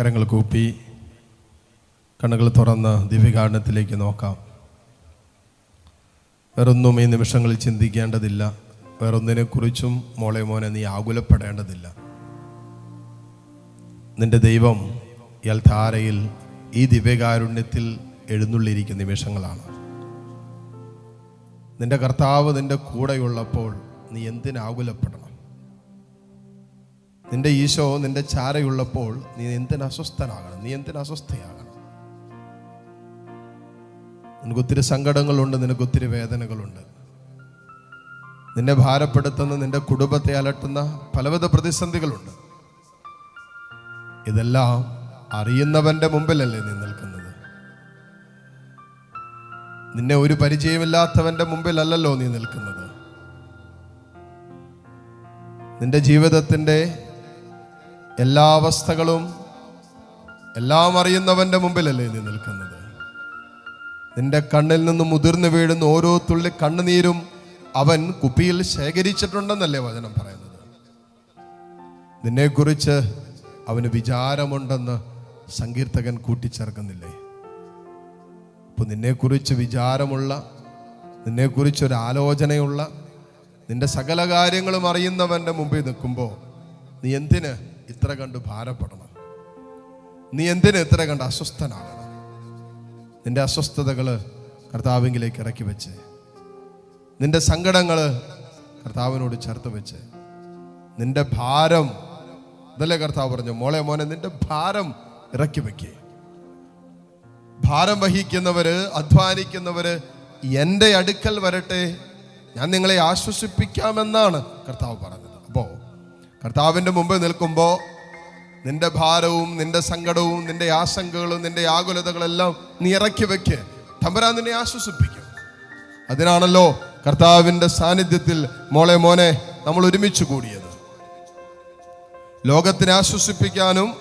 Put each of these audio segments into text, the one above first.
കരങ്ങൾ കൂപ്പി കണ്ണുകൾ തുറന്ന് ദിവ്യകാരണത്തിലേക്ക് നോക്കാം. വേറൊന്നും ഈ നിമിഷങ്ങളിൽ ചിന്തിക്കേണ്ടതില്ല. വേറൊന്നിനെക്കുറിച്ചും മോളെ മോനെ നീ ആകുലപ്പെടേണ്ടതില്ല. നിന്റെ ദൈവം ഇയാൾ ധാരയിൽ ഈ ദിവ്യകാരുണ്യത്തിൽ എഴുന്നള്ളിയിരിക്കുന്ന നിമിഷങ്ങളാണ്. നിന്റെ കർത്താവ് നിന്റെ കൂടെയുള്ളപ്പോൾ നീ എന്തിനാകുലപ്പെടണം? നിന്റെ ഈശോ നിന്റെ ചാരയുള്ളപ്പോൾ നീ എന്തിന് അസ്വസ്ഥനാകണം? നീ എന്തിന് അസ്വസ്ഥയാകണം? നിനക്ക് സങ്കടങ്ങളുണ്ട് നിനക്ക് ഒത്തിരി വേദനകളുണ്ട്. നിന്നെ ഭാരപ്പെടുത്തുന്ന നിന്റെ കുടുംബത്തെ അലട്ടുന്ന പലവിധ പ്രതിസന്ധികളുണ്ട്. ഇതെല്ലാം അറിയുന്നവന്റെ മുമ്പിലല്ലേ നീ നിൽക്കുന്നത്? നിന്നെ ഒരു പരിചയമില്ലാത്തവന്റെ മുമ്പിലല്ലല്ലോ നീ നിൽക്കുന്നത്? നിന്റെ ജീവിതത്തിന്റെ എല്ലാ അവസ്ഥകളും എല്ലാം അറിയുന്നവന്റെ മുമ്പിലല്ലേ നീ നിൽക്കുന്നത്? നിന്റെ കണ്ണിൽ നിന്ന് മുതിർന്നു വീഴുന്ന ഓരോ തുള്ളി കണ്ണുനീരും അവൻ കുപ്പിയിൽ ശേഖരിച്ചിട്ടുണ്ടെന്നല്ലേ വചനം പറയുന്നത്. നിന്നെക്കുറിച്ച് അവന് വിചാരമുണ്ടെന്ന് സങ്കീർത്തകൻ കൂട്ടിച്ചേർക്കുന്നില്ലേ? അപ്പൊ നിന്നെക്കുറിച്ച് വിചാരമുള്ള നിന്നെക്കുറിച്ച് ഒരു ആലോചനയുള്ള നിന്റെ സകല കാര്യങ്ങളും അറിയുന്നവന്റെ മുമ്പിൽ നിൽക്കുമ്പോൾ നീ എന്തിന് ഇത്ര കണ്ട് ഭാരപ്പെടണം. നീ എന്തിനു ഇത്ര കണ്ട് അസ്വസ്ഥനാകണം? നിന്റെ അസ്വസ്ഥതകൾ കർത്താവിങ്കിലേക്ക് ഇറക്കി വെച്ച്. നിന്റെ സങ്കടങ്ങൾ കർത്താവിനോട് ചേർത്ത് വെച്ച്. നിന്റെ ഭാരം അതല്ലേ കർത്താവ് പറഞ്ഞു മോളെ മോനെ നിന്റെ ഭാരം ഇറക്കി വെക്കേ. ഭാരം വഹിക്കുന്നവര് അധ്വാനിക്കുന്നവര് എന്റെ അടുക്കൽ വരട്ടെ. ഞാൻ നിങ്ങളെ ആശ്വസിപ്പിക്കാമെന്നാണ് കർത്താവ് പറഞ്ഞത്. അപ്പോൾ കർത്താവിന്റെ മുമ്പിൽ നിൽക്കുമ്പോൾ നിന്റെ ഭാരവും നിന്റെ സങ്കടവും നിന്റെ ആശങ്കകളും നിന്റെ ആകുലതകളെല്ലാം നീ ഇറക്കി വെക്ക്. തമ്പരാൻ നിന്നെ ആശ്വസിപ്പിക്കും. അതിനാണല്ലോ കർത്താവിന്റെ സാന്നിധ്യത്തിൽ മോളെ മോനെ നമ്മൾ ഒരുമിച്ച് കൂടിയത്. ലോകത്തിനെ ആശ്വസിപ്പിക്കാനും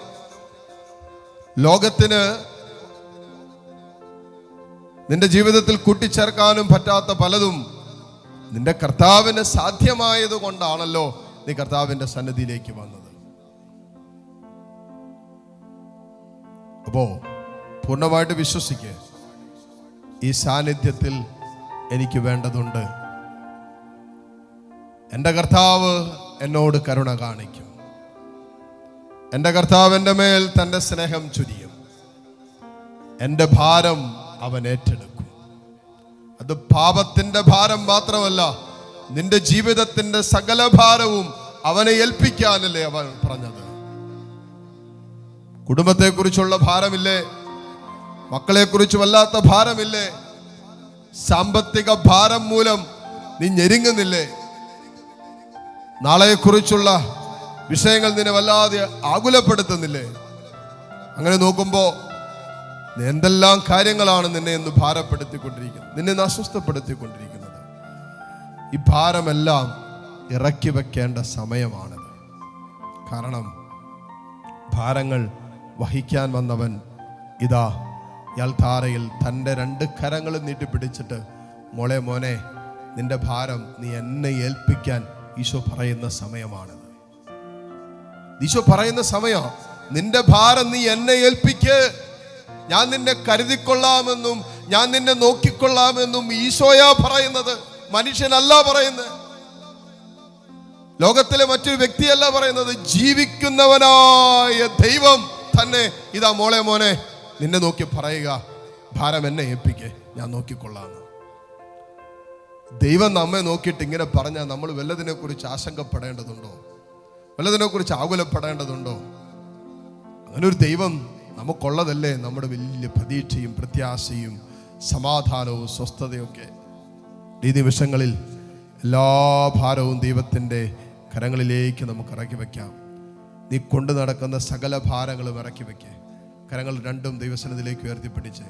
ലോകത്തിന് നിന്റെ ജീവിതത്തിൽ കൂട്ടിച്ചേർക്കാനും പറ്റാത്ത പലതും നിന്റെ കർത്താവിന് സാധ്യമായത് കൊണ്ടാണല്ലോ നീ കർത്താവിന്റെ സന്നദ്ധിയിലേക്ക് വന്നത്. അപ്പോ പൂർണമായിട്ട് വിശ്വസിക്ക്. ഈ സാന്നിധ്യത്തിൽ എനിക്ക് വേണ്ടതുണ്ട്. എന്റെ കർത്താവ് എന്നോട് കരുണ കാണിക്കും. എന്റെ കർത്താവ് എന്റെ മേൽ തന്റെ സ്നേഹം ചുരിയും. എന്റെ ഭാരം അവൻ ഏറ്റെടുക്കും. അത് പാപത്തിന്റെ ഭാരം മാത്രമല്ല നിന്റെ ജീവിതത്തിന്റെ സകല ഭാരവും അവനെ ഏൽപ്പിക്കാനല്ലേ അവൻ പറഞ്ഞത്. കുടുംബത്തെക്കുറിച്ചുള്ള ഭാരമില്ലേ? മക്കളെക്കുറിച്ച് വല്ലാത്ത ഭാരമില്ലേ? സാമ്പത്തിക ഭാരം മൂലം നീ ഞെരുങ്ങുന്നില്ലേ? നാളെക്കുറിച്ചുള്ള വിഷയങ്ങൾ നിന്നെ വല്ലാതെ ആകുലപ്പെടുത്തുന്നില്ലേ? അങ്ങനെ നോക്കുമ്പോൾ എന്തെല്ലാം കാര്യങ്ങളാണ് നിന്നെ ഇന്ന് ഭാരപ്പെടുത്തിക്കൊണ്ടിരിക്കുന്നത്? നിന്നെ അസ്വസ്ഥപ്പെടുത്തിക്കൊണ്ടിരിക്കുന്നത്? ഈ ഭാരമെല്ലാം ഇറക്കി വെക്കേണ്ട സമയമാണത്. കാരണം ഭാരങ്ങൾ വഹിക്കാൻ വന്നവൻ ഇതാ യൽധാരയിൽ തന്റെ രണ്ട് കരങ്ങളും നീട്ടിപ്പിടിച്ചിട്ട് മോളെ മോനെ നിന്റെ ഭാരം നീ എന്നെ ഏൽപ്പിക്കാൻ ഈശോ പറയുന്ന സമയമാണത്. ഈശോ പറയുന്ന സമയം നിന്റെ ഭാരം നീ എന്നെ ഏൽപ്പിക്ക്. ഞാൻ നിന്നെ കരുതിക്കൊള്ളാമെന്നും ഞാൻ നിന്നെ നോക്കിക്കൊള്ളാമെന്നും ഈശോയാ പറയുന്നത്. മനുഷ്യനല്ല പറയുന്നത്. ലോകത്തിലെ മറ്റൊരു വ്യക്തിയല്ല പറയുന്നത്. ജീവിക്കുന്നവനായ ദൈവം തന്നെ ഇതാ മോളെ മോനെ നിന്നെ നോക്കി പറയുക. ഭാരം എന്നെ ഏൽപ്പിക്കേ. ഞാൻ നോക്കിക്കൊള്ളാന്ന്. ദൈവം നമ്മെ നോക്കിയിട്ട് ഇങ്ങനെ പറഞ്ഞാൽ നമ്മൾ വല്ലതിനെ കുറിച്ച് ആശങ്കപ്പെടേണ്ടതുണ്ടോ? വല്ലതിനെ കുറിച്ച് ആകുലപ്പെടേണ്ടതുണ്ടോ? അങ്ങനെ ഒരു ദൈവം നമുക്കുള്ളതല്ലേ നമ്മുടെ വലിയ പ്രതീക്ഷയും പ്രത്യാശയും സമാധാനവും സ്വസ്ഥതയൊക്കെ. ഈ ദിവസങ്ങളിൽ എല്ലാ ഭാരവും ദൈവത്തിന്റെ കരങ്ങളിലേക്ക് നമുക്ക് ഇറക്കി വയ്ക്കാം. നീ കൊണ്ടു നടക്കുന്ന സകല ഭാരങ്ങളും ഇറക്കി വയ്ക്കേ. കരങ്ങൾ രണ്ടും ദൈവസനത്തിലേക്ക് ഉയർത്തിപ്പിടിച്ച്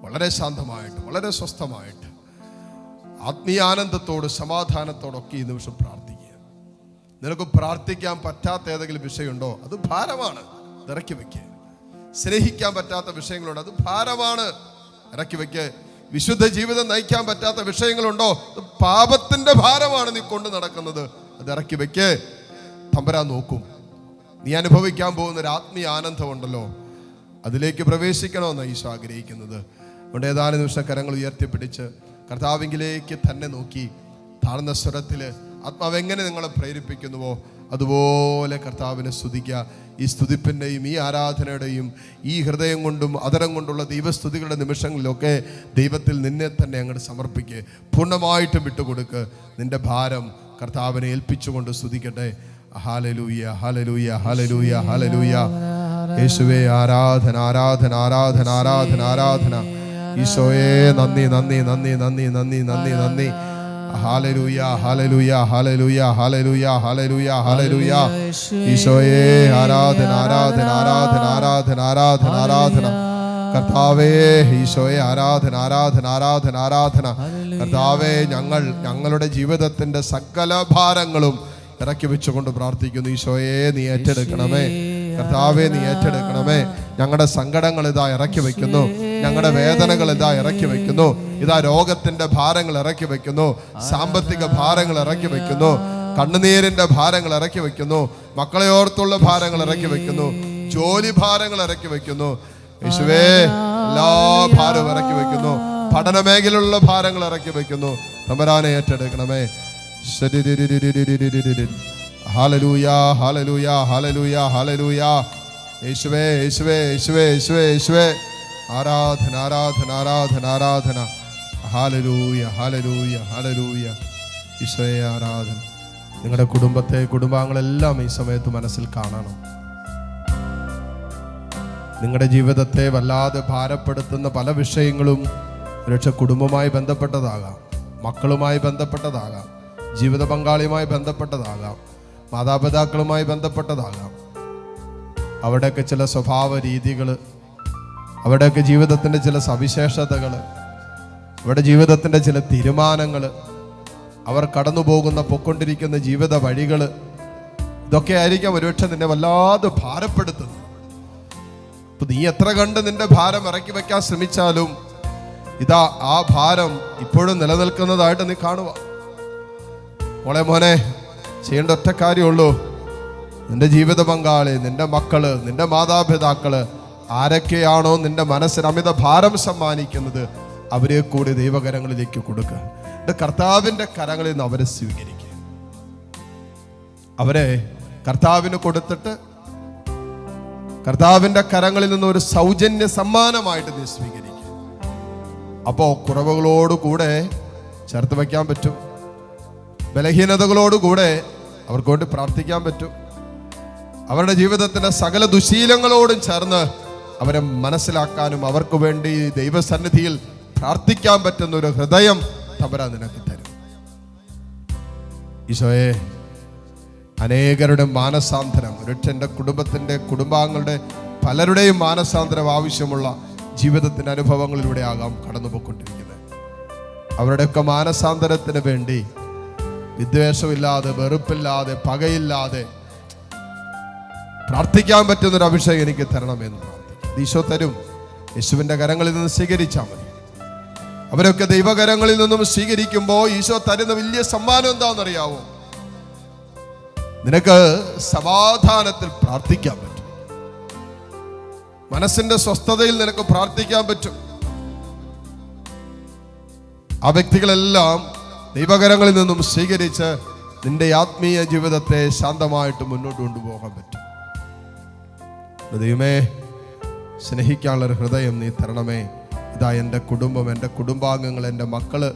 വളരെ ശാന്തമായിട്ട് വളരെ സ്വസ്ഥമായിട്ട് ആത്മീയാനന്ദത്തോട് സമാധാനത്തോടൊക്കെ ഈ നിമിഷം പ്രാർത്ഥിക്കുക. നിനക്ക് പ്രാർത്ഥിക്കാൻ പറ്റാത്ത ഏതെങ്കിലും വിഷയമുണ്ടോ? അത് ഭാരമാണ്. ഇറക്കി വയ്ക്കുക സ്നേഹിക്കാൻ പറ്റാത്ത വിഷയങ്ങളുണ്ട്. അത് ഭാരമാണ്. ഇറക്കി വെക്കുക വിശുദ്ധ ജീവിതം നയിക്കാൻ പറ്റാത്ത വിഷയങ്ങളുണ്ടോ? പാപത്തിന്റെ ഭാരമാണ് നീ കൊണ്ടു നടക്കുന്നത്. അത് ഇറക്കി വെക്ക്. തമ്പരാൻ നോക്കും. നീ അനുഭവിക്കാൻ പോകുന്ന ഒരു ആത്മീയ ആനന്ദമുണ്ടല്ലോ. അതിലേക്ക് പ്രവേശിക്കണമെന്ന് ഈശോ ആഗ്രഹിക്കുന്നത്. അതുകൊണ്ട് ഏതാനും നിമിഷം കരങ്ങൾ ഉയർത്തിപ്പിടിച്ച് കർത്താവിങ്കിലേക്ക് തന്നെ നോക്കി. താഴ്ന്ന സ്വരത്തിൽ ആത്മാവ് എങ്ങനെ നിങ്ങളെ പ്രേരിപ്പിക്കുന്നുവോ? അതുപോലെ കർത്താവിനെ സ്തുതിക്കുക. ഈ സ്തുതിപ്പിന്റെയും ഈ ആരാധനയുടെയും ഈ ഹൃദയം കൊണ്ടും അതരം കൊണ്ടുള്ള ദൈവസ്തുതികളുടെ നിമിഷങ്ങളിലൊക്കെ ദൈവത്തിൽ നിന്നെ തന്നെ അങ്ങോട്ട് സമർപ്പിക്കുക പൂർണമായിട്ടും വിട്ടുകൊടുക്ക്. നിന്റെ ഭാരം കർത്താവിനെ ഏൽപ്പിച്ചുകൊണ്ട് സ്തുതിക്കട്ടെ. ഹാലലൂയ ഹാലലൂയ ഹാലലൂയ ഹാലലൂയ യേശുവേ ആരാധന ആരാധന ആരാധന ആരാധന ആരാധന. ഈശോയെ നന്ദി നന്ദി നന്ദി നന്ദി നന്ദി നന്ദി നന്ദി. Hallelujah hallelujah hallelujah hallelujah hallelujah hallelujah ഈശോയെ ആരാധന ആരാധന ആരാധന ആരാധന ആരാധന ആരാധന കർത്താവേ ഈശോയെ ആരാധന ആരാധന ആരാധന ആരാധന. കർത്താവേ ഞങ്ങൾ ഞങ്ങളുടെ ജീവിതത്തിന്റെ സകല ഭാരങ്ങളും ഇറക്കി വെച്ചുകൊണ്ട് പ്രാർത്ഥിക്കുന്നു. ഈശോയെ നീ ഏറ്റെടുക്കണമേ. കർത്താവെ നീ ഏറ്റെടുക്കണമേ. ഞങ്ങളുടെ സങ്കടങ്ങൾ ഇതാ ഇറക്കി വെക്കുന്നു. ഞങ്ങളുടെ വേദനകൾ ഇതാ ഇറക്കി വെക്കുന്നു. ഇതാ രോഗത്തിന്റെ ഭാരങ്ങൾ ഇറക്കി വെക്കുന്നു. സാമ്പത്തിക ഭാരങ്ങൾ ഇറക്കി വെക്കുന്നു. കണ്ണുനീരിന്റെ ഭാരങ്ങൾ ഇറക്കി വെക്കുന്നു. മക്കളെ ഓർത്തുള്ള ഭാരങ്ങൾ ഇറക്കി വെക്കുന്നു. ജോലി ഭാരങ്ങൾ ഇറക്കി വെക്കുന്നു. യേശുവേ എല്ലാ ഭാരവും ഇറക്കി വെക്കുന്നു. പഠന മേഖലയിലുള്ള ഭാരങ്ങൾ ഇറക്കി വെക്കുന്നു. തമ്പരാനെ ഏറ്റെടുക്കണമേ. ഹാലലൂയ ഹാലലൂയ ഹാലലൂയ ഹാലലൂയ യേശുവേ യേശുവേ യേശുവേ യേശുവേ. ആരാധന ആരാധന ആരാധന ആരാധന. ഹാലലൂയ ഹാലരൂയ ഹാലരൂയ ഈശോയെ ആരാധന. നിങ്ങളുടെ കുടുംബത്തെ കുടുംബാംഗങ്ങളെല്ലാം ഈ സമയത്ത് മനസ്സിൽ കാണണം. നിങ്ങളുടെ ജീവിതത്തെ വല്ലാതെ ഭാരപ്പെടുത്തുന്ന പല വിഷയങ്ങളും ഒരുപക്ഷെ കുടുംബവുമായി ബന്ധപ്പെട്ടതാകാം മക്കളുമായി ബന്ധപ്പെട്ടതാകാം ജീവിത പങ്കാളിയുമായി ബന്ധപ്പെട്ടതാകാം മാതാപിതാക്കളുമായി ബന്ധപ്പെട്ടതാകാം. അവിടെയൊക്കെ ചില സ്വഭാവ രീതികൾ അവിടെയൊക്കെ ജീവിതത്തിന്റെ ചില സവിശേഷതകൾ അവിടെ ജീവിതത്തിന്റെ ചില തീരുമാനങ്ങൾ അവർ കടന്നു പോകുന്ന പൊക്കൊണ്ടിരിക്കുന്ന ജീവിത വഴികൾ ഇതൊക്കെ ആയിരിക്കാം ഒരുപക്ഷെ നിന്നെ വല്ലാതെ ഭാരപ്പെടുത്തുന്നത്. അപ്പൊ നീ എത്ര കണ്ട് നിന്റെ ഭാരം ഇറക്കി വെക്കാൻ ശ്രമിച്ചാലും ഇതാ ആ ഭാരം ഇപ്പോഴും നിലനിൽക്കുന്നതായിട്ട് നീ കാണുക. മോളെ മോനെ ചെയ്യേണ്ട ഒറ്റ കാര്യമുള്ളൂ. നിന്റെ ജീവിത പങ്കാളി നിന്റെ മക്കൾ നിന്റെ മാതാപിതാക്കൾ ആരൊക്കെയാണോ നിന്റെ മനസ്സിന് അമിത ഭാരം സമ്മാനിക്കുന്നത് അവരെ കൂടി ദൈവകരങ്ങളിലേക്ക് കൊടുക്കുക എന്റെ കർത്താവിന്റെ കരങ്ങളിൽ നിന്ന് അവരെ സ്വീകരിക്കുക അവരെ കർത്താവിന് കൊടുത്തിട്ട് കർത്താവിന്റെ കരങ്ങളിൽ നിന്ന് ഒരു സൗജന്യ സമ്മാനമായിട്ട് നീ സ്വീകരിക്കുക അപ്പോൾ കുറവുകളോടുകൂടെ ചേർത്ത് വയ്ക്കാൻ പറ്റും. ബലഹീനതകളോടുകൂടെ അവർക്ക് വേണ്ടി പ്രാർത്ഥിക്കാൻ പറ്റും. അവരുടെ ജീവിതത്തിന്റെ സകല ദുശീലങ്ങളോടും ചേർന്ന് അവരെ മനസ്സിലാക്കാനും അവർക്ക് വേണ്ടി ദൈവസന്നിധിയിൽ പ്രാർത്ഥിക്കാൻ പറ്റുന്ന ഒരു ഹൃദയം തമ്പര നിനക്ക് തരും. ഈശോയെ അനേകരുടെ മാനസാന്തരം ഒരുപക്ഷെ എന്റെ കുടുംബത്തിന്റെ കുടുംബാംഗങ്ങളുടെ പലരുടെയും മാനസാന്തരം ആവശ്യമുള്ള ജീവിതത്തിന്റെ അനുഭവങ്ങളിലൂടെ ആകാം കടന്നുപോയിക്കൊണ്ടിരിക്കുന്നത്. അവരുടെയൊക്കെ മാനസാന്തരത്തിന് വേണ്ടി വിദ്വേഷമില്ലാതെ വെറുപ്പില്ലാതെ പകയില്ലാതെ പ്രാർത്ഥിക്കാൻ പറ്റുന്നൊരു അഭിഷേകം എനിക്ക് തരണമെന്ന് പ്രാർത്ഥിക്കും ഈശോ തരും. യേശുവിന്റെ കരങ്ങളിൽ നിന്ന് സ്വീകരിച്ചാൽ അവരൊക്കെ ദൈവകരങ്ങളിൽ നിന്നും സ്വീകരിക്കുമ്പോൾ ഈശോ തരുന്ന വലിയ സമ്മാനം എന്താണെന്നറിയാവോ? നിനക്ക് സമാധാനത്തിൽ പ്രാർത്ഥിക്കാൻ പറ്റും. മനസ്സിന്റെ സ്വസ്ഥതയിൽ നിനക്ക് പ്രാർത്ഥിക്കാൻ പറ്റും. ആ വ്യക്തികളെല്ലാം ദൈവകരങ്ങളിൽ നിന്നും സ്വീകരിച്ച് നിന്റെ ആത്മീയ ജീവിതത്തെ ശാന്തമായിട്ട് മുന്നോട്ട് കൊണ്ടുപോകാൻ പറ്റും. ദൈവമേ സ്നേഹിക്കാനുള്ള ഹൃദയം നീ തരണമേ. ഇതാ എന്റെ കുടുംബം എന്റെ കുടുംബാംഗങ്ങൾ എന്റെ മക്കൾ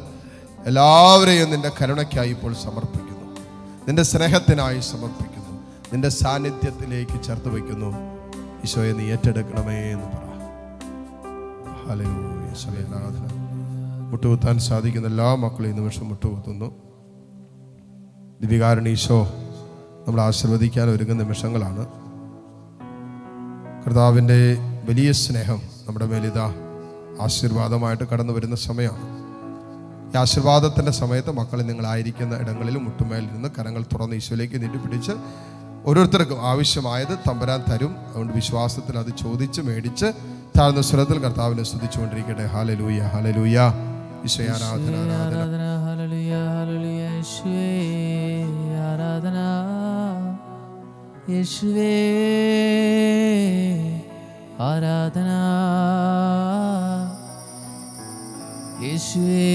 എല്ലാവരെയും നിന്റെ കരുണയ്ക്കായി ഇപ്പോൾ സമർപ്പിക്കുന്നു. നിന്റെ സ്നേഹത്തിനായി സമർപ്പിക്കുന്നു. നിന്റെ സാന്നിധ്യത്തിലേക്ക് ചേർത്ത് വയ്ക്കുന്നു. ഈശോയെ നീ ഏറ്റെടുക്കണമേ എന്ന് പറ. ഹല്ലേലൂയ, ഈശോയെ ആരാധന. മുട്ടുകുത്താൻ സാധിക്കുന്ന എല്ലാ മക്കളെയും നിമിഷം മുട്ടുകുത്തുന്നു. ദിവികാരൻ ഈശോ നമ്മൾ ആശീർവദിക്കാൻ ഒരുങ്ങുന്ന നിമിഷങ്ങളാണ്. കർത്താവിന്റെ വലിയ സ്നേഹം നമ്മുടെ മേലിതാ. ആശീർവാദമായിട്ട് കടന്നു വരുന്ന സമയമാണ്. ഈ ആശീർവാദത്തിന്റെ സമയത്ത് മക്കൾ നിങ്ങളായിരിക്കുന്ന ഇടങ്ങളിൽ മുട്ടുമേലിരുന്ന് നിന്ന് കരങ്ങൾ തുറന്ന് ഈശോയിലേക്ക് നീട്ടിപ്പിടിച്ച് ഓരോരുത്തർക്കും ആവശ്യമായത് തമ്പരാൻ തരും. അതുകൊണ്ട് വിശ്വാസത്തിൽ അത് ചോദിച്ച് മേടിച്ച് താഴ്ന്ന സ്വരത്തിൽ കർത്താവിനെ സ്തുതിച്ചുകൊണ്ടിരിക്കട്ടെ. ഹാലലൂയ ഹാലലൂയ ഹാല ആരാധന ആരാധന. ആരാധന യേശുവേ ആരാധന. യേശുവേ